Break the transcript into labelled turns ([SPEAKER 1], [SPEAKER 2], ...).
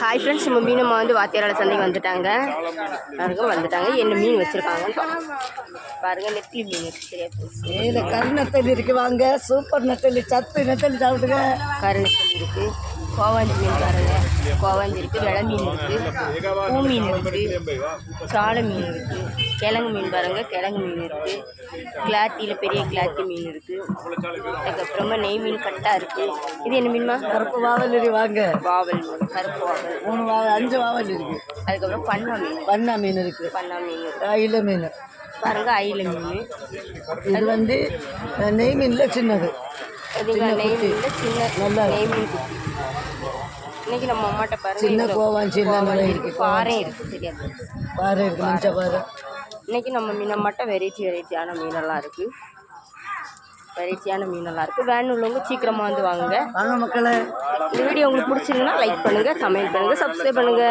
[SPEAKER 1] Hi friends நம்ம மீனம்மா வந்து வாத்தியாரால சந்தைக்கு வந்துட்டாங்க. பாருங்க வந்துட்டாங்க. என்ன மீன் வச்சுருக்காங்கன்னு. பாருங்க. நெத்திலி மீன் சரியா
[SPEAKER 2] ஏழு கரு நெத்தலி இருக்கு வாங்க. சூப்பர் நெத்தலி சத்து நெத்தலி சாப்பிடுங்க.
[SPEAKER 1] கருணத்தல் இருக்கு. கோவாஞ்சி மீன் பாருங்க. கோவாஞ்சி இருக்கு வெள மீன் இருக்கு பூ மீன் இருக்கு சாலை மீன் இருக்கு கிழங்கு மீன் பாருங்க கிழங்கு மீன் இருக்கு கிளாத்தியில் பெரிய கிளாத்தி மீன் இருக்கு. அதுக்கப்புறமா நெய் மீன் கட்டா இருக்கு. இது என்ன மீன்மா?
[SPEAKER 2] கருப்பு வாவல் வாங்க.
[SPEAKER 1] வாவல் மீன் கருப்பு வாவல்.
[SPEAKER 2] மூணு வாவல் அஞ்சு வாவல் இருக்கு.
[SPEAKER 1] அதுக்கப்புறம் பண்ணா மீன்.
[SPEAKER 2] பண்ணா மீன் இருக்கு.
[SPEAKER 1] பண்ணா மீன்
[SPEAKER 2] அயில மீன்.
[SPEAKER 1] பாருங்க அயில மீன்.
[SPEAKER 2] இது வந்து நெய் மீன்ல சின்னது.
[SPEAKER 1] சின்ன
[SPEAKER 2] நல்லா இருக்கு.
[SPEAKER 1] நெய் மீன் குட்டி. இன்னைக்கு நம்ம அம்மாட்ட பாருங்க
[SPEAKER 2] சின்ன
[SPEAKER 1] கோவாஞ்சி
[SPEAKER 2] நிறைய
[SPEAKER 1] இருக்கு.
[SPEAKER 2] இருக்கு.
[SPEAKER 1] பாறை இருக்கு சரியா
[SPEAKER 2] பாறை இருக்கு மஞ்சள் பாறை.
[SPEAKER 1] இன்னைக்கு நம்ம மீனை மட்டும் வெரைட்டி வெரைட்டியான மீனெல்லாம் இருக்கு. வெரைட்டியான மீனெல்லாம் இருக்கு வேன் உள்ளவங்க சீக்கிரமா வந்து வாங்குங்க.
[SPEAKER 2] வாங்க மக்களே.
[SPEAKER 1] இந்த வீடியோ உங்களுக்கு பிடிச்சிருந்தா லைக் பண்ணுங்க கமெண்ட் பண்ணுங்க சப்ஸ்கிரைப் பண்ணுங்க.